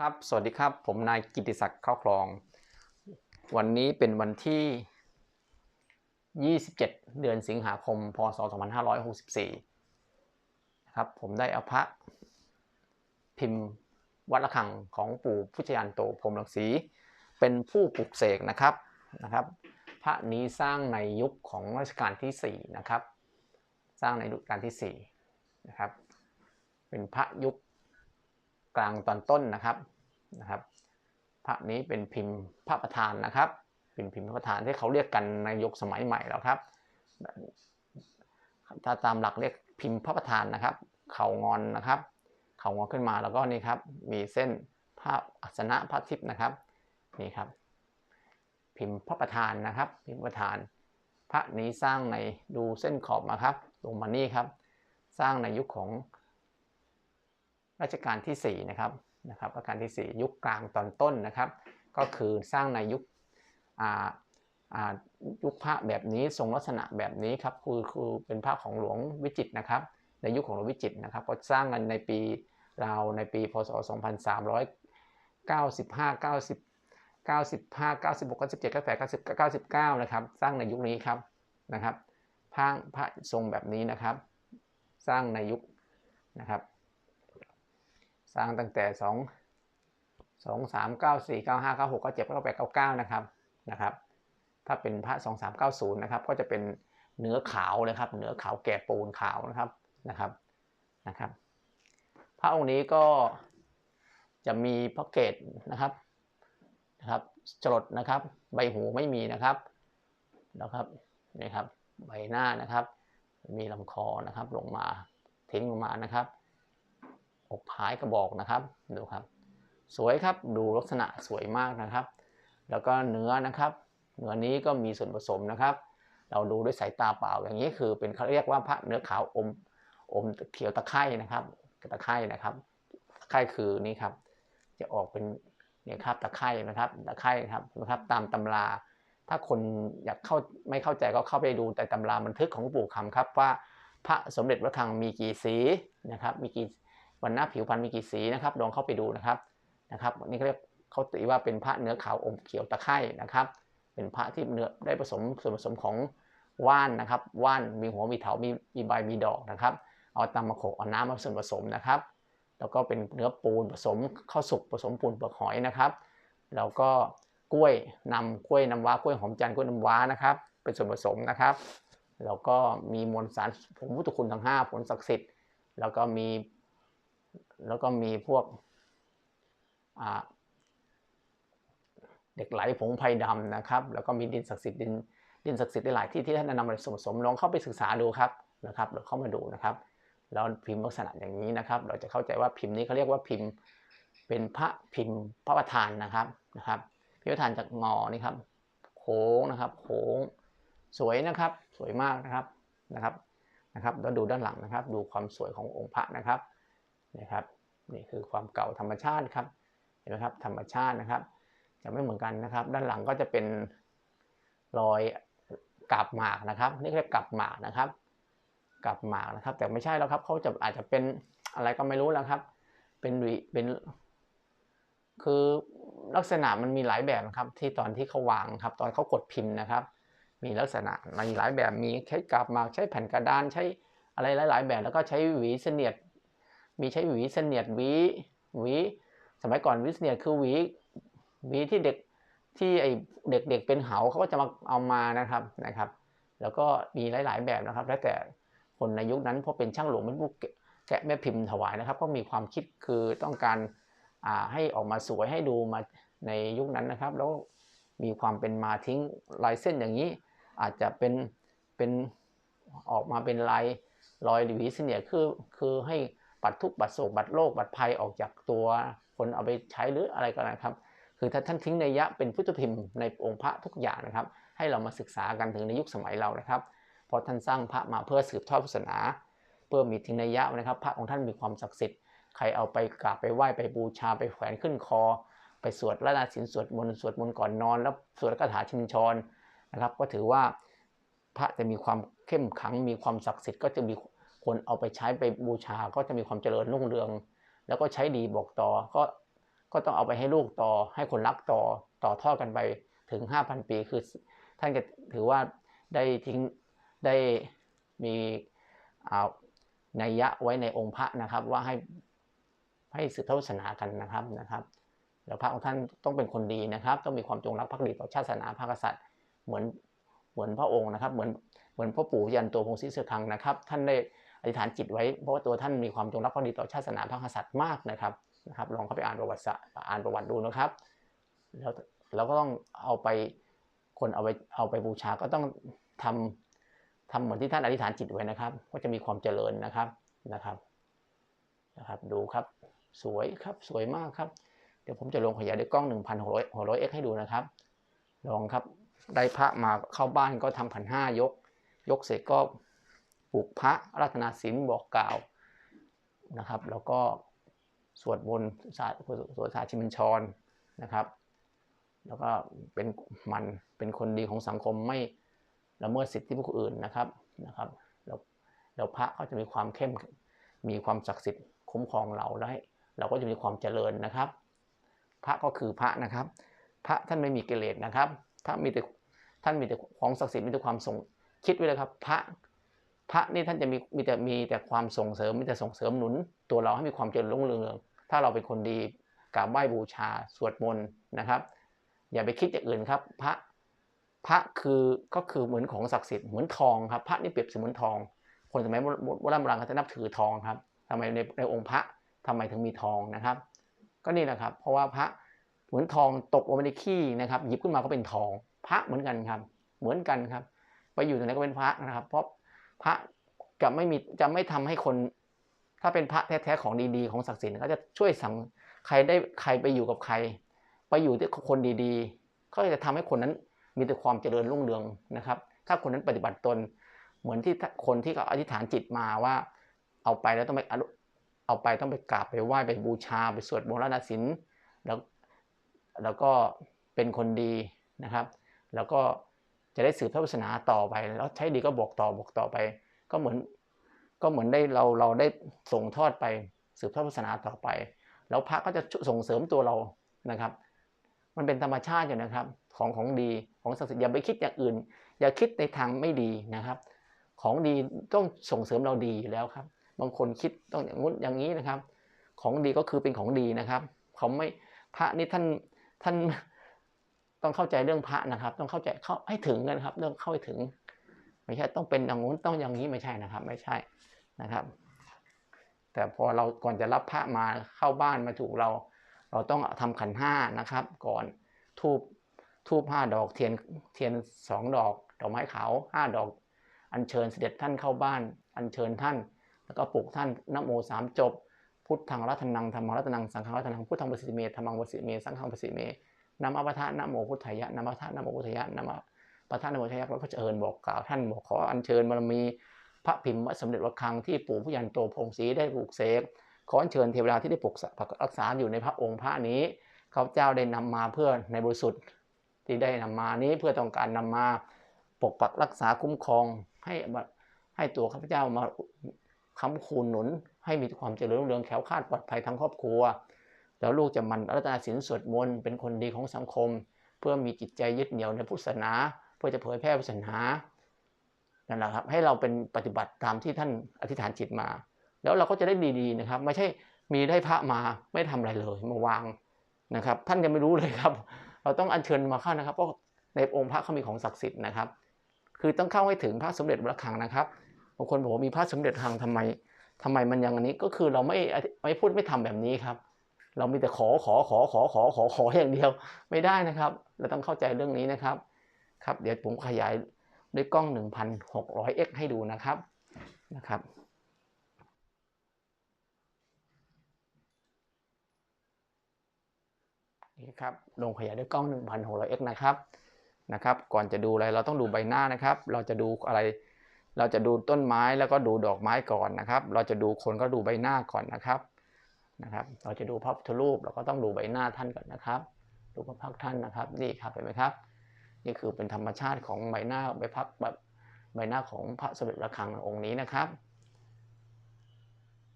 ครับ สวัสดีครับ ผมนายกิติศักดิ์เข้าคลอง วันนี้เป็นวันที่ 27 เดือนสิงหาคม พศ 2564นะครับ ผมได้เอาพระพิมพ์วัดระฆังของปู่พุทธยานโตพรหมรังสีเป็นผู้ปลุกเสกนะครับนะครับ พระนี้สร้างในยุคของรัชกาลที่ 4 นะครับ สร้างในรัชกาลที่4นะครับ เป็นพระยุค กลางตอนต้นนะครับนะครับพระนี้เป็นพิมพ์พระประธานนะครับเป็นพิมพ์พระประธานที่เขาเรียกกันในยุคสมัยใหม่แล้วครับ ถ้าตามหลักเรียกพิมพ์พระประธานนะครับ เขางอนนะครับ เขางอนขึ้นมาแล้วก็นี่ครับมีเส้นพระอัสนะพระทิพย์นะครับนี่ครับ พิมพ์พระประธานนะครับ พิมพ์ประธาน พระนี้สร้างในดูเส้นขอบนะครับลงมานี่ครับ สร้างในยุคของ รัชกาลที่4นะครับนะครับรัชกาลที่ 4 ยุคกลางตอนต้นนะครับ ก็คือสร้างในยุคยุคพระแบบนี้ทรงลักษณะแบบนี้ครับคือคือเป็นพระของหลวงวิจิตนะครับ ในยุคของหลวงวิจิตนะครับ ก็สร้างกันในปีราวในปีพศ 2395 90 95 96 97 98 90 99นะครับสร้างในยุคนี้ครับนะครับพระพระทรงแบบนี้นะครับ สร้างในยุคนะครับ สร้างตั้งแต่2 2 3 9 4 9 5 9 6 9 7 9 8 9 9นะครับนะครับ ถ้าเป็นพระ2 3 9 0นะครับ ก็จะเป็นเนื้อขาวนะครับ เนื้อขาวแก่ปูนขาวนะครับนะครับนะครับ พระองค์นี้ก็จะมีพระเกศนะครับนะครับจรดนะครับ ใบหูไม่มีนะครับนะครับนี่ครับ ใบหน้านะครับ มีลำคอนะครับ ลงมาทิ้งลงมานะครับ อกผายกระบอกนะครับดูครับ สวยครับดูลักษณะสวยมากนะครับ แล้วก็เนื้อนะครับ เนื้อนี้ก็มีส่วนผสมนะครับ เราดูด้วยสายตาเปล่าอย่างนี้คือเป็นเขาเรียกว่าพระเนื้อขาวอมอมเขียวตะไคร่นะครับตะไคร่นะครับตะไคร่คือนี่ครับ จะออกเป็นเนี่ยครับตะไคร่นะครับตะไคร่ครับนะครับตามตำราถ้าคนอยากเข้าไม่เข้าใจก็เข้าไปดูแต่ตำราบันทึกของปู่คำครับว่าพระสมเด็จพระคังมีกี่สีนะครับ มีกี่ วันหน้าผิวพรรณมีกี่สีนะครับลองเข้าไปดูนะครับนะครับนี่เขาเรียกเขาตีว่าเป็นพระเนื้อขาวอมเขียวตะไคร่นะครับ เป็นพระที่เนื้อได้ผสมส่วนผสมของว่านนะครับว่านมีหัวมีเถามีมีใบมีดอกนะครับ เอาตามมาโขกเอาน้ำมาส่วนผสมนะครับ แล้วก็เป็นเนื้อปูนผสมข้าวสุกผสมปูนเปลือกหอยนะครับ แล้วก็กล้วยนำกล้วยน้ำว้ากล้วยหอมจันทร์กล้วยน้ำว้านะครับ เป็นส่วนผสมนะครับ แล้วก็มีมวลสารผงพุทธคุณทั้ง 5 ผลศักดิ์สิทธิ์ แล้วก็มี แล้วก็มีพวกเด็กไหลผงไผ่ดำนะครับ แล้วก็มีดินศักดิ์สิทธิ์ดินดินศักดิ์สิทธิ์หลายที่ที่ท่านนำมาผสมลองเข้าไปศึกษาดูครับนะครับเราเข้ามาดูนะครับแล้วพิมพ์ลักษณะอย่างนี้นะครับ เราจะเข้าใจว่าพิมพ์นี้เขาเรียกว่าพิมพ์เป็นพระพิมพ์พระประธานนะครับนะครับพิมพ์ประธานจากงอนี่ครับโค้งนะครับโค้งสวยนะครับสวยมากนะครับนะครับนะครับแล้วดูด้านหลังนะครับ ดูความสวยขององค์พระนะครับ นะครับนี่คือความเก่าธรรมชาติครับเห็นไหมครับธรรมชาตินะครับ จะไม่เหมือนกันนะครับ ด้านหลังก็จะเป็นรอยกาบหมากนะครับนี่เรียกกาบหมากนะครับกาบหมากนะครับ แต่ไม่ใช่แล้วครับเขาจะอาจจะเป็นอะไรก็ไม่รู้แล้วครับ เป็นวีเป็นคือลักษณะมันมีหลายแบบนะครับ ที่ตอนที่เขาวางครับ ตอนเขากดพิมพ์นะครับ มีลักษณะมีหลายแบบมีใช้กาบหมากใช้แผ่นกระดานใช้อะไรหลาย ๆ แบบแล้วก็ใช้หวีเสนียด มีใช้หวีเสนียดหวีหวีสมัยก่อนวิเสนียดคือหวีหวีที่เด็กที่ไอเด็กๆเป็นเหาเขาก็จะมาเอามานะครับนะครับ แล้วก็มีหลาย ๆ แบบนะครับ แล้วแต่คนในยุคนั้นเพราะเป็นช่างหลวงเป็นผู้แกะแม่พิมพ์ถวายนะครับ ก็มีความคิดคือต้องการให้ออกมาสวยให้ดูมาในยุคนั้นนะครับ แล้วมีความเป็นมาทิ้งลายเส้นอย่างนี้ อาจจะเป็นเป็นออกมาเป็นลายรอยหวีเสนียคือคือให้ ปัดทุกบัดโศกบัดโลกบัดภัยออกจากตัวคนเอาไปใช้หรืออะไรก็นะครับ คือถ้าท่านทิ้งในยะเป็นพุทธพิมพ์ในองค์พระทุกอย่างนะครับ ให้เรามาศึกษากันถึงในยุคสมัยเรานะครับเพราะท่านสร้างพระมาเพื่อสืบทอดศาสนา เพื่อมีทิ้งในยะนะครับ พระของท่านมีความศักดิ์สิทธิ์ใครเอาไปกราบไปไหว้ไปบูชาไปแขวนขึ้นคอ ไปสวดละนาศีลสวดมนต์สวดมนต์ก่อนนอน แล้วสวดคาถาชินชรนะครับ ก็ถือว่าพระจะมีความเข้มขังมีความศักดิ์สิทธิ์ก็จะมี คนเอาไปใช้ไปบูชาก็จะมีความเจริญรุ่งเรือง แล้วก็ใช้ดีบอกต่อก็ก็ต้องเอาไปให้ลูกต่อให้คนรักต่อต่อทอดกันไปถึง 5,000 ปีคือ ท่านก็ถือว่าได้ทิ้งได้มีอานัยยะไว้ในองค์พระนะครับ ว่าให้ให้สืบทอดศาสนากันนะครับนะครับ แล้วพระของท่านต้องเป็นคนดีนะครับ ต้องมีความจงรักภักดีต่อชาติศาสนาพระกษัตริย์เหมือนเหมือนพระองค์นะครับ เหมือนเหมือนพ่อปู่ยันตัวพงศรีเสือคังนะครับ ท่านได้ อธิษฐานจิตไว้เพราะว่าตัวท่านมีความจงรักภักดีต่อชาติศาสนาพระกษัตริย์มากนะครับนะครับ ลองเข้าไปอ่านประวัติศาสตร์อ่านประวัติดูนะครับ แล้วเราก็ต้องเอาไปคนเอาไปเอาไปบูชาก็ต้องทำทำเหมือนที่ท่านอธิษฐานจิตไว้นะครับ ก็จะมีความเจริญนะครับนะครับนะครับ ดูครับสวยครับสวยมากครับ เดี๋ยวผมจะลงขยายด้วยกล้อง 1,600 600 x ให้ดูนะครับ ลองครับได้พระมาเข้าบ้านก็ทำขันห้ายก ยกเสร็จก็ ปลูกพระรัตนาศีลบอกกล่าวนะครับ แล้วก็สวดมนต์สวดสาชิมัญชรนะครับ แล้วก็เป็นมันเป็นคนดีของสังคมไม่ละเมิดสิทธิผู้อื่นนะครับนะครับแล้วแล้วพระก็จะมีความเข้มมีความศักดิ์สิทธิ์คุ้มครองเราและเราก็จะมีความเจริญนะครับ พระก็คือพระนะครับ พระท่านไม่มีกิเลสนะครับพระมีแต่ท่านมีแต่ของศักดิ์สิทธิ์มีแต่ความส่งคิดไว้เลยครับ พระ พระนี่ท่านจะมีมีแต่มีแต่ความส่งเสริมมีแต่ส่งเสริมหนุน ตัวเราให้มีความเจริญรุ่งเรือง ถ้าเราเป็นคนดีกราบไหว้บูชาสวดมนต์นะครับ อย่าไปคิดอย่างอื่นครับ พระพระคือก็คือเหมือนของศักดิ์สิทธิ์เหมือนทองครับพระนี่เปรียบเสมือนทอง คนสมัยโบราณโบราณเขาจะนับถือทองครับทำไมในในองค์พระทำไมถึงมีทองนะครับ ก็นี่แหละครับ เพราะว่าพระเหมือนทองตกลงไปในขี้นะครับ หยิบขึ้นมาก็เป็นทอง พระเหมือนกันครับ เหมือนกันครับ ไปอยู่ตรงไหนก็เป็นพระนะครับ เพราะ พระจะไม่มีจะไม่ทำให้คน ถ้าเป็นพระแท้ๆของดีๆ ของศักดิ์สิทธิ์เขาจะช่วยสั่งใครได้ใครไปอยู่กับใคร ไปอยู่ที่คนดีๆ ก็จะทำให้คนนั้นมีแต่ความเจริญรุ่งเรืองนะครับ ถ้าคนนั้นปฏิบัติตน เหมือนที่คนที่เขาอธิษฐานจิตมาว่า เอาไปแล้วต้องไปเอาไปต้องไปกราบไปไหว้ไปบูชา ไปสวดมนต์รัตนศีลแล้วแล้วก็เป็นคนดีนะครับ แล้วก็ จะได้สืบทอดศาสนาต่อไป แล้วใช้ดีก็บอกต่อบอกต่อไป ก็เหมือนก็เหมือนได้เราเราได้ส่งทอดไปสืบทอดศาสนาต่อไป แล้วพระก็จะส่งเสริมตัวเรานะครับ มันเป็นธรรมชาติอยู่นะครับ ของของดีของศักดิ์สิทธิ์อย่าไปคิดอย่างอื่น อย่าคิดในทางไม่ดีนะครับ ของดีต้องส่งเสริมเราดีอยู่แล้วครับ บางคนคิดต้องอย่างงู้นอย่างนี้นะครับ ของดีก็คือเป็นของดีนะครับเขาไม่พระนี่ท่านท่าน ต้องเข้าใจเรื่องพระนะครับ ต้องเข้าใจเข้าให้ถึงกันครับเรื่องเข้าให้ถึง ไม่ใช่ต้องเป็นอย่างงู้นต้องอย่างนี้ไม่ใช่นะครับ ไม่ใช่นะครับ แต่พอเราก่อนจะรับพระมาเข้าบ้านมาถูกเรา เราต้องทำขันห้านะครับ ก่อนทูบทูบห้าดอกเทียนเทียนสองดอกดอกไม้ขาวห้าดอก อัญเชิญเสด็จท่านเข้าบ้าน อัญเชิญท่าน แล้วก็ปลุกท่านนโมสามจบพุทธังรัตนังธรรมังรัตนังสังฆังรัตนังพุทธังปสิเมธรรมังปสิเมสังฆังปสิเม นามอปทะนโมพุทธายะนามอปทะนโมพุทธายะนามปทะนะโมพุทธายะแล้วก็เชิญบอกกล่าวท่านบอกขออัญเชิญบารมีพระพิมพ์วัสมเด็จวัดคังที่ปู่ผู้ยันโตพงศรีได้ปลูกเสกขออัญเชิญเทวดาที่ได้ปกรักษาอยู่ในพระองค์พระนี้ข้าพเจ้าได้นำมาเพื่อในบริสุทธิ์ที่ได้นำมานี้เพื่อต้องการนำมาปกปักรักษาคุ้มครองให้ให้ตัวข้าพเจ้ามาค้ำคูณหนุน ให้มีความเจริญรุ่งเรืองแข็งคาดปลอดภัยทั้งครอบครัว แล้วลูกจะมันรัตนาศีลสวดมนต์เป็นคนดีของสังคม เพื่อมีจิตใจยึดเหนี่ยวในพุทธศาสนา เพื่อจะเผยแพร่พุทธศาสนานั่นแหละครับให้เราเป็นปฏิบัติตามที่ท่านอธิษฐานจิตมา แล้วเราก็จะได้ดีๆนะครับ ไม่ใช่มีได้พระมาไม่ทำอะไรเลยมาวางนะครับ ท่านยังไม่รู้เลยครับ เราต้องอัญเชิญมาเข้านะครับเพราะในองค์พระเขามีของศักดิ์สิทธิ์นะครับ คือต้องเข้าให้ถึงพระสมเด็จพระคังนะครับบางคนบอกว่ามีพระสมเด็จคังทำไมทำไมมันอย่างนี้ก็คือเราไม่ไม่พูดไม่ทำแบบนี้ครับ เรามีแต่ขอขอขอขอขอขอขออย่างเดียวไม่ได้นะครับ เราต้องเข้าใจเรื่องนี้นะครับครับเดี๋ยวผมขยายด้วยกล้อง 1,600x ให้ดูนะครับนะครับนี่ครับลงขยายด้วยกล้อง 1,600x นะครับนะครับ ก่อนจะดูอะไรเราต้องดูใบหน้านะครับ เราจะดูอะไร เราจะดูต้นไม้แล้วก็ดูดอกไม้ก่อนนะครับ เราจะดูคนก็ดูใบหน้าก่อนนะครับ นะครับ เราจะดูพระพุทธรูปเราก็ต้องดูใบหน้าท่านก่อนนะครับ ดูพระพักท่านนะครับ นี่ครับเห็นไหมครับ นี่คือเป็นธรรมชาติของใบหน้าใบพักแบบใบหน้าของพระสมเด็จระฆังองค์นี้นะครับ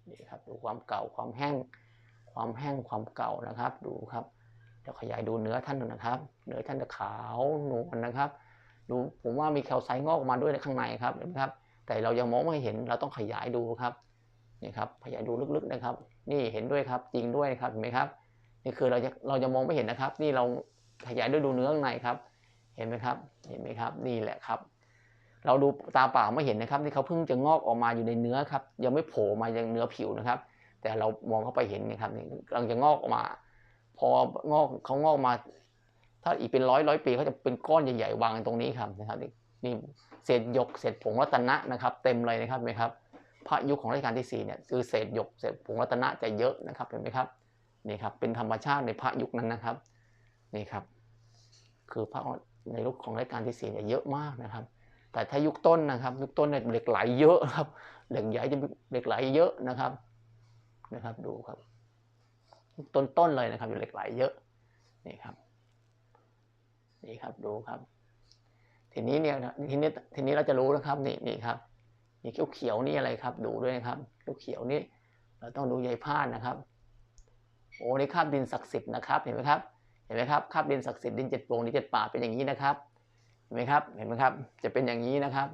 นี่ครับดูความเก่าความแห้ง ความแห้งความเก่านะครับ ดูครับเดี๋ยวขยายดูเนื้อท่านหน่อยนะครับ เนื้อท่านจะขาวนวลนะครับ ดูผมว่ามีแคลไซต์งอกออกมาด้วยในข้างในครับเห็นไหมครับ แต่เรายังมองไม่เห็นเราต้องขยายดูครับ นี่ครับขยายดูลึกๆนะครับ นี่เห็นด้วยครับจริงด้วยครับเห็นไหมครับนี่คือเราจะเราจะมองไม่เห็นนะครับ นี่เราขยายด้วยดูเนื้อข้างในครับ เห็นไหมครับเห็นไหมครับนี่แหละครับ เราดูตาเปล่าไม่เห็นนะครับที่เขาเพิ่งจะงอกออกมาอยู่ในเนื้อครับ ยังไม่โผล่มายังเนื้อผิวนะครับ แต่เรามองเข้าไปเห็นนะครับนี่กำลังจะงอกออกมา พองอกเขางอกมา ถ้าอีกเป็นร้อยร้อยปีเขาจะเป็นก้อนใหญ่ๆวางตรงนี้ครับนะครับนี่เศษหยกเศษผงรัตนะนะครับ เต็มเลยนะครับเห็นไหมครับ พระยุคของรัชกาลที่สี่เนี่ยคือเศษหยกเศษผงรัตนะจะเยอะนะครับเห็นไหมครับนี่ครับเป็นธรรมชาติในพระยุคนั้นนะครับนี่ครับ คือพระในยุคของรัชกาลที่สี่เนี่ยเยอะมากนะครับ แต่ถ้ายุคต้นนะครับ ยุคต้นเนี่ยเหล็กไหลเยอะครับเหล็กใหญ่จะเหล็กไหลเยอะนะครับนะครับดูครับ ต้นต้นเลยนะครับอยู่เหล็กไหลเยอะนี่ครับนี่ครับดูครับ ทีนี้เนี่ยทีนี้ทีนี้เราจะรู้แล้วครับนี่นี่ครับ นี่เขียวเขียวๆนี่อะไรครับ ดูด้วยนะครับเขียวเขียวๆนี่เราต้องดูใยผ้านะครับ โอ้นี่คาบดินศักดิ์สิทธิ์นะครับ เห็นไหมครับ เห็นไหมครับคาบดินศักดิ์สิทธิ์ดินเจ็ดโปร่งดินเจ็ดป่าเป็นอย่างนี้นะครับ เห็นไหมครับ เห็นไหมครับ จะเป็นอย่างนี้นะครับ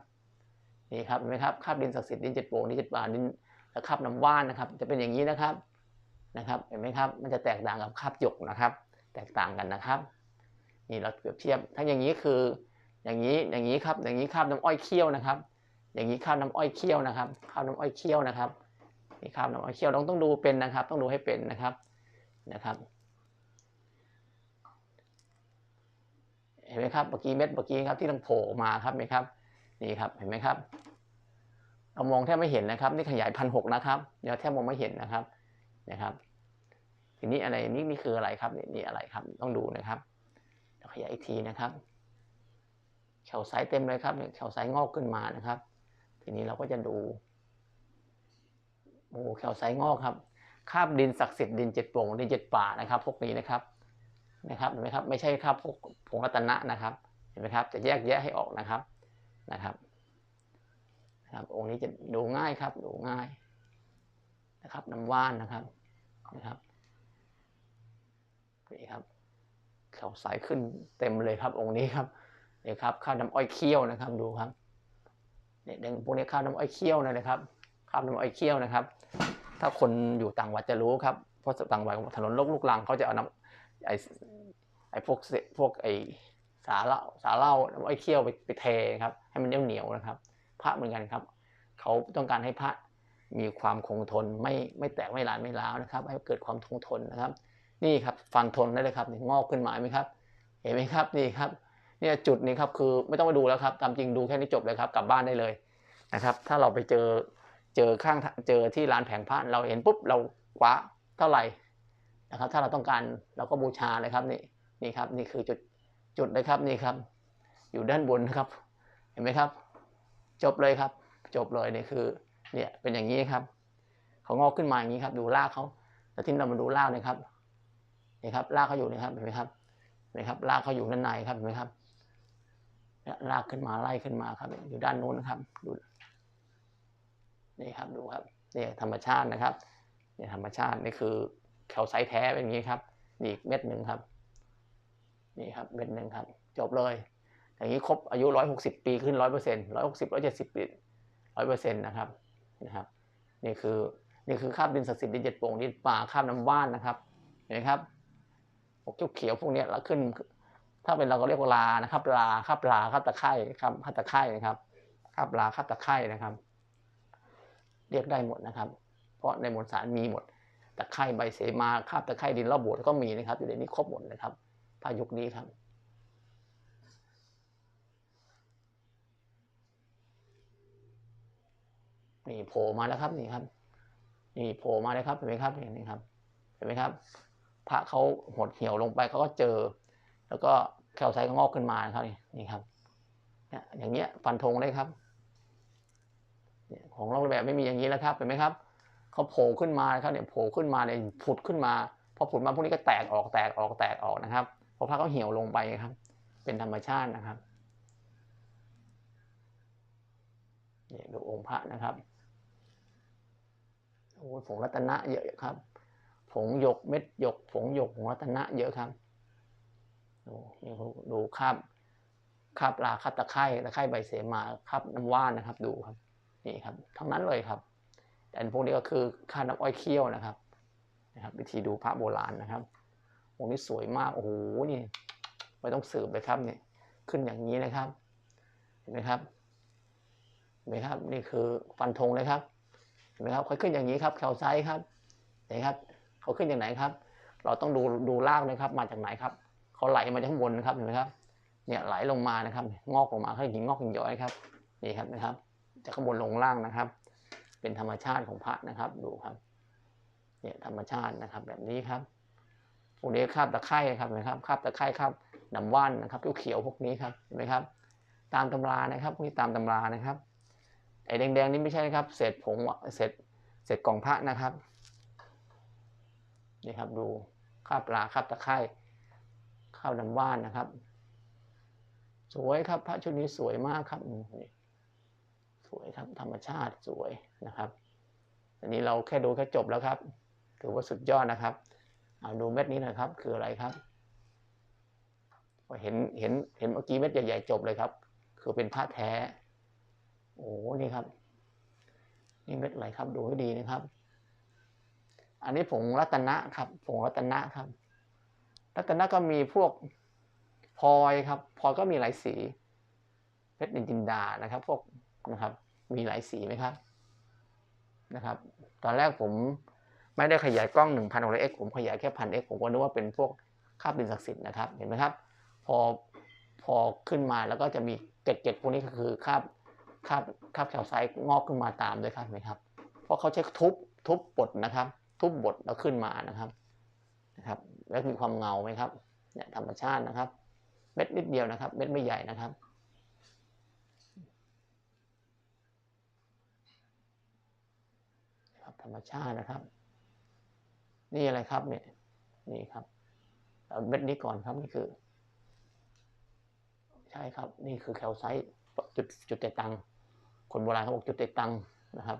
นี่ครับ เห็นไหมครับคาบดินศักดิ์สิทธิ์ดินเจ็ดโปร่งดินเจ็ดป่าดินและคาบน้ำว่านนะครับ จะเป็นอย่างนี้นะครับ นะครับ เห็นไหมครับ มันจะแตกต่างกับคาบหยกนะครับ แตกต่างกันนะครับ นี่เราเปรียบเทียบถ้าอย่างนี้คือ อย่างนี้ อย่างนี้ครับ อย่างนี้คาบน้ำอ้อยเคี่ยวนะครับ อย่างนี้คราบน้ำอ้อยเคี่ยวนะครับคราบน้ำอ้อยเคี่ยวนะครับนี่คราบน้ำอ้อยเคี่ยวต้องต้องดูเป็นนะครับ ต้องดูให้เป็นนะครับนะครับเห็นไหมครับเมื่อกี้เม็ดเมื่อกี้ครับที่ต้องโผล่ออกมาครับเห็นไหมครับนี่ครับเห็นไหมครับเรามองแทบไม่เห็นนะครับ นี่ขยายพันหกนะครับเดี๋ยวแทบมองไม่เห็นนะครับนะครับ ทีนี้อะไรนี่นี่คืออะไรครับนี่นี่อะไรครับต้องดูนะครับเดี๋ยวขยายอีกทีนะครับแขวไซต์เต็มเลยครับเนี่ยแขวไซงอกขึ้นมานะครับ ทีนี้เราก็จะดูโอ้แขวไซต์งอกครับคาบดินศักดิ์สิทธิ์ดินเจ็ดโป่งดินเจ็ดป่านะครับ พวกนี้นะครับนะครับเห็นไหมครับไม่ใช่คาบพวกผงรัตนะนะครับเห็นไหมครับ จะแยกแยะให้ออกนะครับนะครับครับองค์นี้จะดูง่ายครับดูง่ายนะครับน้ำว่านนะครับนะครับนี่ครับแขวสายขึ้นเต็มเลยครับองค์นี้ครับนี่ครับข้าวน้ำอ้อยเคี่ยวนะครับดูครับ เนี่ยดังพวกนี้ข้าวน้ำอ้อยเคี่ยวนะครับ ข้าวน้ำอ้อยเคี่ยวนะครับ ถ้าคนอยู่ต่างวัดจะรู้ครับ เพราะต่างจังหวัดถนนลกลูกลังเขาจะเอาน้ำไอ้ไอ้พวกเศษพวกไอ้สาเหล้าสาเหล้าน้ำอ้อยเคี่ยวไปไปเทครับ ให้มันเหนียวเหนียวๆนะครับ พระเหมือนกันครับ เขาต้องการให้พระมีความคงทนไม่ไม่แตกไม่ลานไม่ร้าวนะครับ ให้เกิดความคงทนนะครับ นี่ครับฟันทนได้เลยครับงอกขึ้นมาไหมครับ เห็นไหมครับนี่ครับ เนี่ยจุดนี้ครับคือไม่ต้องมาดูแล้วครับตามจริงดูแค่นี้จบเลยครับกลับบ้านได้เลยนะครับ ถ้าเราไปเจอเจอข้างเจอที่ร้านแผงพระเราเห็นปุ๊บเราคว้าเท่าไหร่นะครับ ถ้าเราต้องการเราก็บูชาเลยครับนี่นี่ครับนี่คือจุดจุดเลยครับนี่ครับ อยู่ด้านบนนะครับ เห็นไหมครับ จบเลยครับ จบเลยนี่คือเนี่ยเป็นอย่างนี้ครับเขางอกขึ้นมาอย่างนี้ครับ ดูรากเขาแล้วที่เรามาดูรากนะครับนี่ครับรากเขาอยู่นะครับเห็นไหมครับเห็นไหมครับรากเขาอยู่ด้านในครับเห็นไหมครับ เนี่ยรากขึ้นมาไล่ขึ้นมาครับ อยู่ด้านโน้นนะครับดูนี่ครับดูครับนี่ธรรมชาตินะครับนี่ธรรมชาตินี่คือแคลไซต์แท้เป็นอย่างนี้ครับนี่อีกเม็ดหนึ่งครับ นี่ครับเม็ดหนึ่งครับ จบเลย อย่างนี้ครบอายุร้อยหกสิบปีขึ้นร้อยเปอร์เซ็นต์ร้อยหกสิบร้อยเจ็ดสิบปีร้อยเปอร์เซ็นต์นะครับนะครับนี่คือนี่คือคาบดินศักดิ์สิทธิ์ดินเจ็ดโป่งดินป่าคาบน้ำว่านนะครับเห็นไหมครับพวกเขียวๆพวกนี้เราขึ้น ถ้าเป็นเราก็เรียกว่าลานะครับลาคราบลาคราบตะไคร่ครับคราบตะไคร่นะครับคราบลาคราบตะไคร่นะครับ เรียกได้หมดนะครับ เพราะในมวลสารมีหมดตะไคร่ใบเสมาคราบตะไคร่ดินรอบโบสถ์ก็มีนะครับ อยู่ในนี้ครบหมดเลยครับพายุคนี้ครับ นี่โผล่มาแล้วครับนี่ครับ นี่โผล่มาเลยครับเห็นไหมครับเห็นไหมครับเห็นไหมครับพระเขาหดเหี่ยวลงไปเขาก็เจอ แล้วก็แคลไซต์ก็งอกขึ้นมานะครับนี่นี่ครับเนี่ยอย่างเงี้ยฟันธงเลยครับของเราแบบไม่มีอย่างนี้แล้วครับเห็นไหมครับเขาโผล่ขึ้นมาครับเนี่ยโผล่ขึ้นมาเนี่ยผุดขึ้นมาพอผุดมาพวกนี้ก็แตกออกแตกออกแตกออกนะครับพระพระเขาเหี่ยวลงไปครับ เป็นธรรมชาตินะครับเนี่ยดูองค์พระนะครับโอ้ผงรัตนะเยอะครับ ผงหยกเม็ดหยก ผงหยกผงรัตนะเยอะครับ ดูนี่ดูคาบคาบลาคาบตะไคร่ตะไคร่ใบเสมาคาบน้ำว่านนะครับ ดูครับนี่ครับทั้งนั้นเลยครับ แต่พวกนี้ก็คือคาบน้ำอ้อยเคี่ยวนะครับนะครับ วิธีดูพระโบราณนะครับองค์นี้สวยมากโอ้โหนี่ไม่ต้องสืบเลยครับเนี่ยขึ้นอย่างนี้นะครับเห็นไหมครับเห็นไหมครับนี่คือฟันธงเลยครับเห็นไหมครับเขาขึ้นอย่างนี้ครับแคลไซต์ครับเห็นไหมครับเขาขึ้นอย่างไหนครับ เราต้องดูดูรากนะครับ มาจากไหนครับ เขาไหลมาจากข้างบนนะครับเห็นไหมครับเนี่ยไหลลงมานะครับ งอกลงมาเขาหินงอกหินย้อยครับนี่ครับนะครับจากข้างบนลงล่างนะครับ เป็นธรรมชาติของพระนะครับดูครับเนี่ยธรรมชาตินะครับแบบนี้ครับพวกนี้คาบตะไคร่ครับนะครับคาบตะไคร่คาบน้ำว่านนะครับเขียวๆพวกนี้ครับเห็นไหมครับ ตามตำรานะครับพวกนี้ตามตำรานะครับไอ้แดงๆนี่ไม่ใช่นะครับเศษผงเศษเศษกล่องพระนะครับนี่ครับดูคาบปลาคาบตะไคร่ ข้าวนำว่านนะครับ สวยครับพระชุดนี้สวยมากครับนี่สวยครับธรรมชาติสวยนะครับอันนี้เราแค่ดูแค่จบแล้วครับ ถือว่าสุดยอดนะครับเอาดูเม็ดนี้น่อยครับคืออะไรครับเห็นเห็นเห็นเมื่อกี้เม็ดใหญ่ๆจบเลยครับ คือเป็นผ้าแท้ โอ้นี่ครับ นี่เม็ดอะไรครับดูให้ดีนะครับ อันนี้ผงรัตนะครับ ผงรัตนะครับ รัตนะก็มีพวกพลอยครับพลอยก็มีหลายสี เพชรนินจินดานะครับ พวกนะครับ มีหลายสีไหมครับนะครับ ตอนแรกผมไม่ได้ขยายกล้อง1 6 0 0 x ผมขยายแค่พัน x ผมก็นึกว่าเป็นพวกคาบดินศักดิ์สิทธิ์นะครับ เห็นไหมครับ พอพอขึ้นมาแล้วก็จะมีเกล็ดเกล็ดพวกนี้ก็คือคาบคาบคาบแคลไซต์งอกขึ้นมาตามด้วยครับเห็นไหมครับ เพราะเขาใช้ทุบทุบบดนะครับ ทุบบดแล้วขึ้นมานะครับนะครับ แล้วมีความเงาไหมครับเนี่ยธรรมชาตินะครับ เม็ดนิดเดียวนะครับ เม็ดไม่ใหญ่นะครับธรรมชาตินะครับ นี่อะไรครับเนี่ยนี่ครับเอาเม็ดนี้ก่อนครับนี่คือ ใช่ครับ นี่คือแคลไซต์จุดจุดเตตังคนโบราณเขาบอกจุดเตตังนะครับ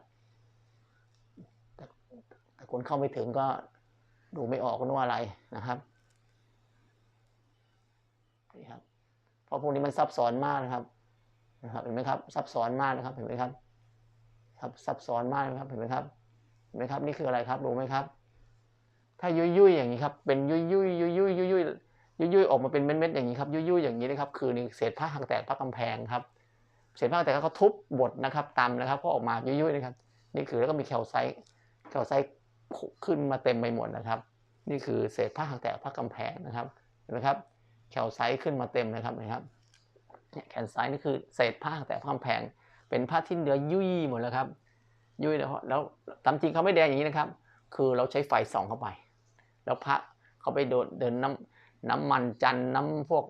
แต่คนเข้าไม่ถึงก็ ดูไม่ออกนึกว่าอะไรนะครับนี่ครับเพราะพวกนี้มันซับซ้อนมากนะครับนะครับเห็นไหมครับซับซ้อนมากนะครับเห็นไหมครับครับซับซ้อนมากนะครับเห็นไหมครับเห็นไหมครับนี่คืออะไรครับรู้ไหมครับ ถ้ายุ่ยยุ่ยอย่างนี้ครับเป็นยุ่ยยุ่ยยุ่ยยุ่ยยุ่ยยุ่ยยุ่ยออกมาเป็นเม็ดเม็ดอย่างนี้ครับยุ่ยยุ่ยอย่างนี้นะครับคือเศษผ้าหักแตกผ้ากำแพงครับเศษผ้าแตกก็เขาทุบบดนะครับตำนะครับก็ออกมายุ่ยยุ่ยนะครับ นี่คือแล้วก็มีแคลไซต์แคลไซต์ ขึ้นมาเต็มไปหมดนะครับ นี่คือเศษผ้าหักแตกผ้ากำแพงนะครับเห็นไหมครับแคลไซต์ขึ้นมาเต็มนะครับนะครับแคลไซต์นี่คือเศษผ้าหักแตกผ้ากำแพง เป็นผ้าที่เนื้อยุ่ยหมดแล้วครับ ยุ่ยแล้วแล้วตามจริงเขาไม่แดงอย่างนี้นะครับ คือเราใช้ไฟส่องเข้าไป แล้วพระเขาไปโดนเดินน้ำน้ำมันจันน้ำพวก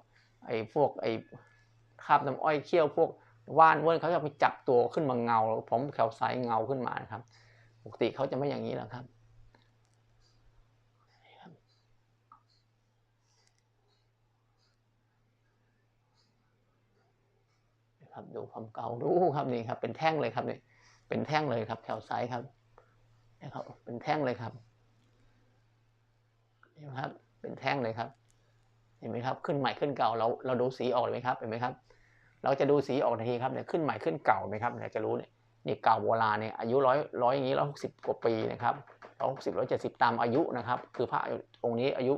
ไอ้พวกไอ้คราบน้ำอ้อยเคี่ยวพวกว่านเว้นเขาจะไปจับตัวขึ้นมาเงาพร้อมแคลไซต์เงาขึ้นมานะครับ ปกติเขาจะไม่อย่างนี้หรอกครับ ครับ ดูความเก่าดูครับนี่ครับ เป็นแท่งเลยครับนี่เป็นแท่งเลยครับ แถวไซส์ครับนะครับ เป็นแท่งเลยครับเห็นไหมครับ เป็นแท่งเลยครับ เห็นไหมครับ ขึ้นใหม่ขึ้นเก่าเราเราดูสีออกไหมครับเห็นไหมครับ เราจะดูสีออกทันทีครับเนี่ยขึ้นใหม่ขึ้นเก่าไหมครับเนี่ยจะรู้เนี่ยนี่เก่าโบราณเนี่ยอายุร้อยร้อยอย่างนี้ร้อยหกสิบกว่าปีนะครับร้อยหกสิบร้อยเจ็ดสิบตามอายุนะครับ คือพระองค์นี้อายุ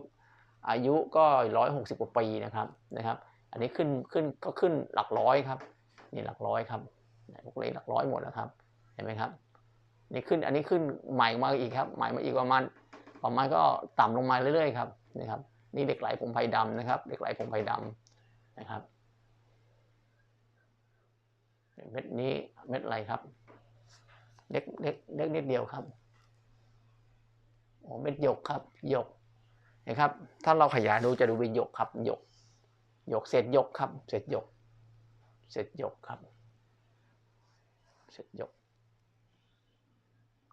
อายุก็ร้อยหกสิบกว่าปีนะครับนะครับ อันนี้ขึ้นขึ้นก็ขึ้นหลักร้อยครับ นี่หลักร้อยครับพวกเลขหลักร้อยหมดแล้วครับ เห็นไหมครับ นี่ขึ้นอันนี้ขึ้นใหม่มาอีกครับใหม่มาอีกประมาณประมาณก็ต่ำลงมาเรื่อยๆครับนี่ครับ นี่เด็กไหลผงไผ่ดำนะครับเด็กไหลผงไผ่ดำนะครับเม็ดนี้เม็ดอะไรครับเล็กเล็กเล็กนิดเดียวครับโอ้เม็ดหยกครับหยกนะครับ ถ้าเราขยายดูจะดูเป็นหยกครับหยกหยกเศษหยกครับเศษหยก เศษหยกครับเศษหยก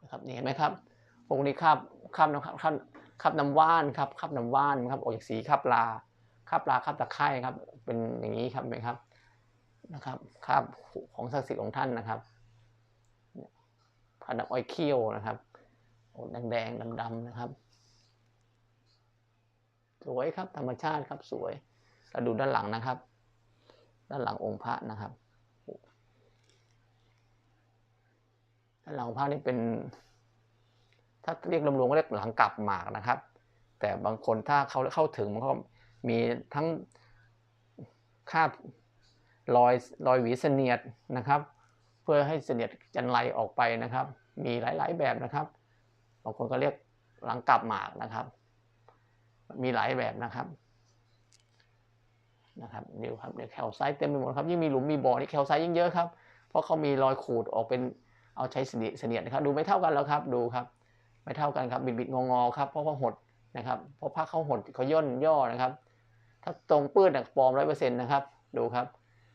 นะครับนี่เห็นไหมครับพวกนี้คาบคาบน้ำคาบคาบน้ำว่านครับคาบน้ำว่านครับออกจากสีคาบลาคาบลาคาบตะไคร่ครับ เป็นอย่างนี้ครับไหมครับนะครับคาบของศักดิ์สิทธิ์ของท่านนะครับพันน้ำอ้อยเคี่ยวนะครับโอ้แดงๆดำๆนะครับ สวยครับธรรมชาติครับสวยเราดูด้านหลังนะครับ ด้านหลังองค์พระนะครับด้านหลังองค์พระนี่เป็น ถ้าเรียกรวมๆก็เรียกหลังกลับหมากนะครับ แต่บางคนถ้าเขาเข้าถึงมันก็มีทั้งคาบรอยรอยหวีเสนียดนะครับ เพื่อให้เสนียดจันไรออกไปนะครับ มีหลายๆแบบนะครับบางคนก็เรียกหลังกลับหมากนะครับ มีหลายแบบนะครับ นะครับนี่ครับเนี่ยแคลไซต์เต็มไปหมดครับยิ่งมีหลุมมีบ่อนี่แคลไซต์ยิ่งเยอะครับเพราะเขามีรอยขูดออกเป็นเอาใช้เสนียดเสนียดนะครับดูไม่เท่ากันแล้วครับดูครับไม่เท่ากันครับบิดบิดงองอครับเพราะว่าหดนะครับเพราะผ้าเขาหดเขาย่นย่อนะครับ ถ้าตรงปื้ดนี่ยปลอมร้อยเปอร์เซ็นต์นะครับดูครับ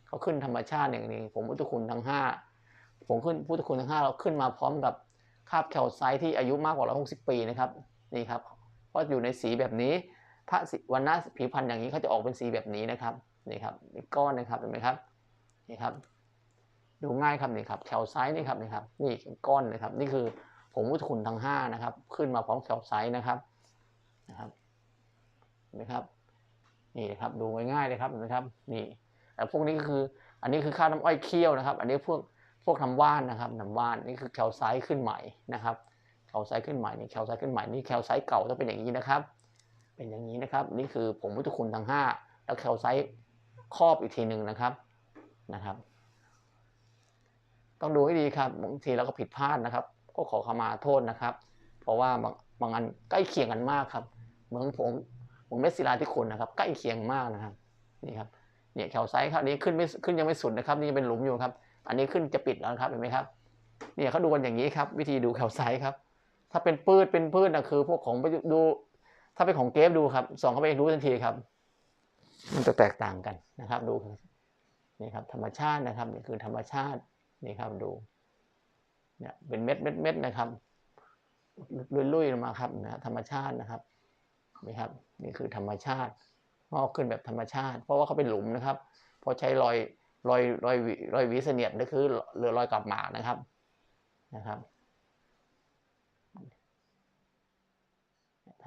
เขาขึ้นธรรมชาติอย่างนี้ ผมพุทธคุณทั้งห้าผมขึ้นพุทธคุณทั้งห้าเราขึ้นมาพร้อมกับคาบแคลไซต์ที่อายุมากกว่า160 ปีนะครับนี่ครับเพราะอยู่ในสีแบบนี้ พระสีวันน้าผิวพรรณอย่างนี้เขาจะออกเป็นสีแบบนี้นะครับนี่ครับนี่ก้อนนะครับเห็นไหมครับนี่ครับ ดูง่ายครับนี่ครับแคลไซต์นี่ครับนี่ครับนี่ก้อนนะครับ นี่คือผงพุทธคุณทั้งห้านะครับ ขึ้นมาพร้อมแคลไซต์นะครับนะครับเห็นไหมครับ นี่ครับดูง่ายๆเลยครับเห็นไหมครับ นี่แต่พวกนี้ก็คือ อันนี้คือข้าวน้ำอ้อยเคี่ยวนะครับ อันนี้พวกพวกน้ำว่านนะครับน้ำว่านนี่คือแคลไซต์ขึ้นใหม่นะครับแคลไซต์ขึ้นใหม่นี่แคลไซต์ขึ้นใหม่นี่แคลไซต์เก่าต้องเป็นอย่างนี้นะครับ เป็นอย่างนี้นะครับ นี่คือผงพุทธคุณทั้งห้าแล้วแคลไซต์ครอบอีกทีหนึ่งนะครับนะครับ ต้องดูให้ดีครับบางทีเราก็ผิดพลาดนะครับ ก็ขอขมาโทษนะครับ เพราะว่าบางบางอันใกล้เคียงกันมากครับ เหมือนผมผมเม็ดศิลาที่คุณนะครับ ใกล้เคียงมากนะครับนี่ครับเนี่ยแคลไซต์ครับนี้ขึ้นไม่ขึ้นยังไม่สุดนะครับ นี่ยังเป็นหลุมอยู่ครับ อันนี้ขึ้นจะปิดแล้วครับเห็นไหมครับเนี่ยเขาดูกันอย่างนี้ครับ วิธีดูแคลไซต์ครับถ้าเป็นปื้ดเป็นพืชนะคือ พวกของไปดู ถ้าเป็นของเกฟดูครับส่องเข้าไปรู้ทันทีครับ มันจะแตกต่างกันนะครับดูนี่ครับธรรมชาตินะครับนี่คือธรรมชาตินี่ครับดูเนี่ยเป็นเม็ดเม็ดเม็ดนะครับลุยๆลงมาครับนะธรรมชาตินะครับนี่ครับ นี่คือธรรมชาติงอกขึ้นแบบธรรมชาติ เพราะว่าเขาเป็นหลุมนะครับพราะใช้รอยรอยรอยวีรอยวีเสนียดนั่นคือเรือรอยกลับหมากนะครับนะครับ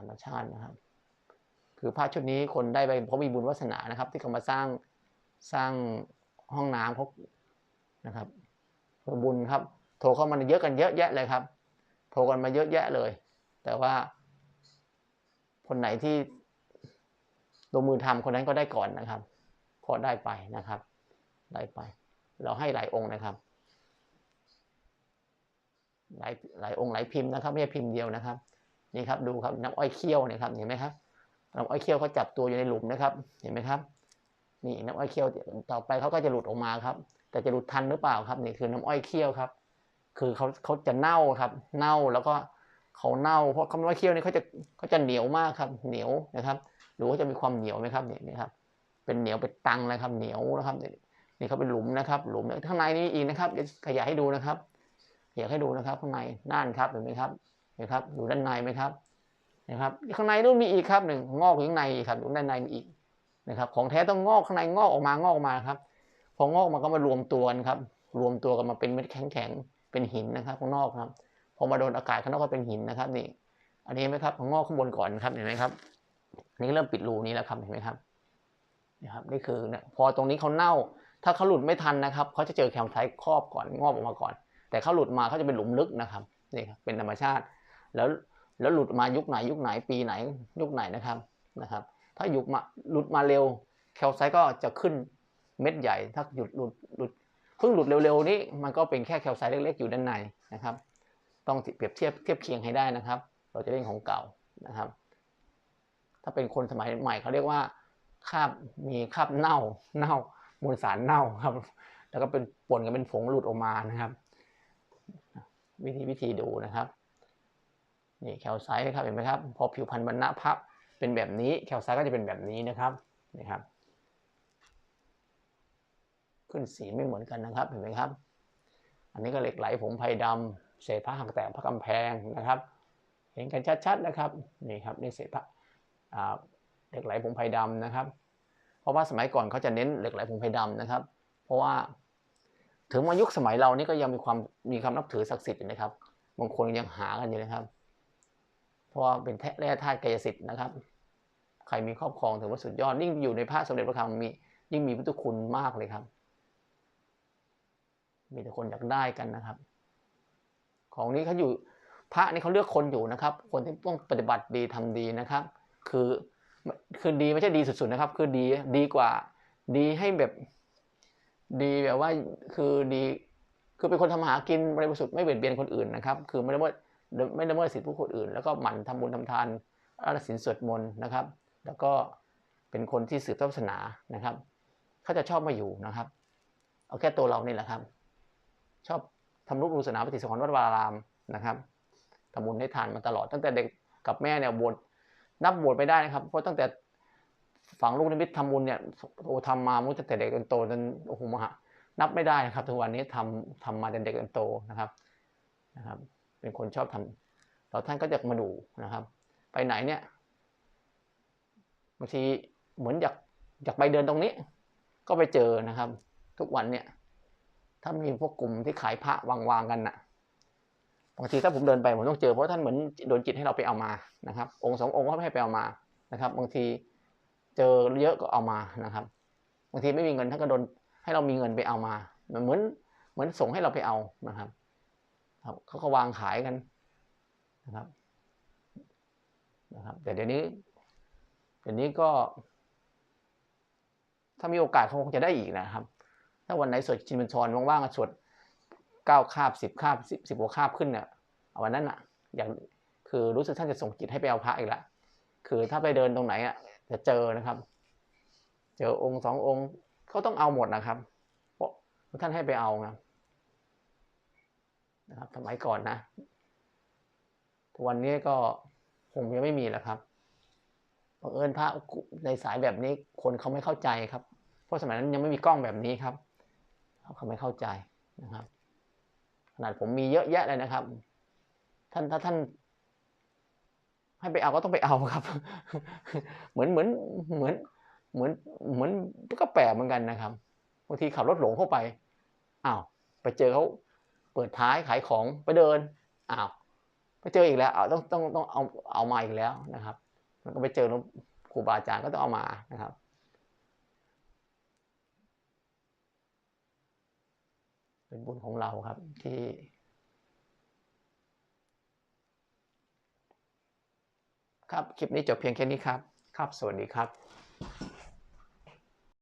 รรมชาตินะครับ คือพระชุดนี้คนได้ไปเพราะมีบุญวาสนานะครับ ที่เขามาสร้างสร้างห้องน้ำเขานะครับบุญครับ โทรเข้ามาเยอะกันเยอะแยะเลยครับ โทรกันมาเยอะแยะเลย แต่ว่า คนไหนที่ลงมือทำคนนั้นก็ได้ก่อนนะครับก็ได้ไปนะครับ ได้ไป เราให้หลายองค์นะครับ หลายหลายองค์หลายพิมพ์นะครับ ไม่ใช่พิมพ์เดียวนะครับ นี่ครับดูครับน้ำอ้อยเคี่ยวนะครับเห็นไหมครับน้ำอ้อยเคี่ยวเขาจับตัวอยู่ในหลุมนะครับ เห็นไหมครับ นี่น้ำอ้อยเคี่ยวต่อไปเขาก็จะหลุดออกมาครับ แต่จะหลุดทันหรือเปล่าครับนี่คือน้ำอ้อยเคี่ยวครับ คือเขาเขาจะเน่าครับ เน่าแล้วก็เขาเน่า เพราะคำว่าเคี่ยวนี่เขาจะเขาจะเหนียวมากครับ เหนียวนะครับหรือว่าจะมีความเหนียวไหมครับนี่ครับ เป็นเหนียวเป็นตังเลยครับ เหนียวนะครับนี่เขาเป็นหลุมนะครับ หลุมข้างในนี้อีกนะครับขยายให้ดูนะครับอยากให้ดูนะครับข้างในน่านครับเห็นไหมครับ เห็นครับอยู่ด้านในไหมครับนะครับข้างในนู้นมีอีกครับหนึ่งงอกอยู่ข้างในครับอยู่ด้านในมีอีกนะครับ ของแท้ต้องงอกข้างในงอกออกมางอกออกมาครับ พองอกมาก็มารวมตัวกันครับ รวมตัวกันมาเป็นเม็ดแข็งๆเป็นหินนะครับข้างนอกครับพอมาโดนอากาศข้างนอกก็เป็นหินนะครับนี่ อันนี้ไหมครับงอกข้างบนก่อนครับเห็นไหมครับนี่เริ่มปิดรูนี้แล้วครับเห็นไหมครับนะครับนี่คือเนี่ยพอตรงนี้เขาเน่า ถ้าเขาหลุดไม่ทันนะครับเขาจะเจอแคมไทครอบก่อนงอกออกมาก่อน แต่เขาหลุดมาเขาจะเป็นหลุมลึกนะครับนี่ครับเป็นธรรมชาติ แล้วแล้วหลุดมายุคไหนยุคไหนปีไหนยุคไหนนะครับนะครับ ถ้าหยุคมาหลุดมาเร็วแคลไซต์ก็จะขึ้นเม็ดใหญ่ ถ้าหยุดหลุดหลุดเพิ่งหลุดเร็วๆนี้มันก็เป็นแค่แคลไซต์เล็กๆอยู่ด้านในนะครับ ต้องเปรียบเทียบเทียบเคียงให้ได้นะครับ เราจะเล่นของเก่านะครับ ถ้าเป็นคนสมัยใหม่เขาเรียกว่าคาบมีคาบเน่าเน่ามวลสารเน่าครับ แล้วก็เป็นปนกันเป็นผงหลุดออกมานะครับ วิธีวิธีดูนะครับ นี่แคลไซต์นะครับเห็นไหมครับพอผิวพรรณบรรณะพับเป็นแบบนี้แคลไซต์ก็จะเป็นแบบนี้นะครับนี่ครับ ขึ้นสีไม่เหมือนกันนะครับเห็นไหมครับ อันนี้ก็เหล็กไหลผงไผ่ดำเศษพระหักแตกพระกำแพงนะครับ เห็นกันชัดๆนะครับนี่ครับนี่เศษพระเหล็กไหลผงไผ่ดำนะครับ เพราะว่าสมัยก่อนเขาจะเน้นเหล็กไหลผงไผ่ดำนะครับ เพราะว่าถึงมายุคสมัยเรานี่ก็ยังมีความมีความนับถือศักดิ์สิทธิ์อยู่นะครับบางคนยังหากันอยู่นะครับ เพราะเป็นแร่ธาตุกายสิทธิ์นะครับ ใครมีครอบครองถือว่าสุดยอดยิ่งอยู่ในพระสมเด็จพระคังมียิ่งมีพุทธคุณมากเลยครับ มีแต่คนอยากได้กันนะครับ ของนี้เขาอยู่พระนี่เขาเลือกคนอยู่นะครับ คนที่ต้องปฏิบัติดีทำดีนะครับ คือคือดีไม่ใช่ดีสุดๆนะครับ คือดีดีกว่า ดีให้แบบดีแบบว่าคือดีคือเป็นคนทำหากินบริสุทธิ์ไม่เบียดเบียนคนอื่นนะครับ คือไม่ละเมิด ไม่ละเมิดสิทธิผู้คนอื่น แล้วก็หมั่นทำบุญทำทานอาราศีลสวดมนต์นะครับ แล้วก็เป็นคนที่สืบทอดศาสนานะครับเขาจะชอบมาอยู่นะครับ เอาแค่ตัวเรานี่แหละครับ ชอบทำรูปรูปศาสนาปฏิสังขรณ์วัดวารามนะครับทำบุญให้ทานมาตลอดตั้งแต่เด็กกับแม่เนี่ยบวชนับบวชไม่ได้นะครับ เพราะตั้งแต่ฝังลูกนิมิตทำบุญเนี่ยโอ้ทำมามุ่งตั้งแต่เด็กจนโตจนโอ้โหมหานับไม่ได้นะครับทุกวันนี้ทำทำมาจนเด็กจนโตนะครับนะครับ เป็นคนชอบทำแล้วท่านก็จะมาดูนะครับ ไปไหนเนี่ยบางทีเหมือนอยากอยากไปเดินตรงนี้ ก็ไปเจอนะครับ ทุกวันเนี่ย ถ้ามีพวกกลุ่มที่ขายพระวางๆกันน่ะบางทีถ้าผมเดินไปผมต้องเจอเพราะท่านเหมือนโดนจิตให้เราไปเอามานะครับ องค์สององค์ก็ไม่ให้ไปเอามานะครับ บางทีเจอเยอะก็เอามานะครับ บางทีไม่มีเงินท่านก็โดนให้เรามีเงินไปเอามาเหมือนเหมือนส่งให้เราไปเอานะครับ เขาก็วางขายกันนะครับนะครับ แต่เดี๋ยวนี้ เดี๋ยวนี้ก็ ถ้ามีโอกาสเขาคงจะได้อีกนะครับ ถ้าวันไหนสวดชินบัญชรว่างๆสวดเก้าคาบสิบคาบสิบสิบกว่าคาบขึ้นเนี่ยเอาวันนั้นอะอย่างคือรู้สึกท่านจะส่งจิตให้ไปเอาพระอีกละคือถ้าไปเดินตรงไหนอะจะเจอนะครับ เจอองค์สององค์เขาต้องเอาหมดนะครับเพราะท่านให้ไปเอานะ นะครับสมัยก่อนนะทุกวันนี้ก็คงยังไม่มีแล้วครับบังเอิญพระในสายแบบนี้คนเขาไม่เข้าใจครับ เพราะสมัยนั้นยังไม่มีกล้องแบบนี้ครับเขาไม่เข้าใจนะครับ ขนาดผมมีเยอะแยะเลยนะครับ ท่านถ้าท่าน ให้ไปเอาก็ต้องไปเอาครับ เหมือนเหมือนเหมือนเหมือนเหมือนก็แปลกเหมือนกันนะครับบางทีขับรถหลงเข้าไปอ้าวไปเจอเขา เปิดท้ายขายของไปเดินอ้าวไปเจออีกแล้วเอาต้องต้องต้องเอาเอามาอีกแล้วนะครับมันก็ไปเจอครูบาอาจารย์ก็ต้องเอามานะครับเป็นบุญของเราครับที่ครับ คลิปนี้จบเพียงแค่นี้ครับ ครับ สวัสดีครับ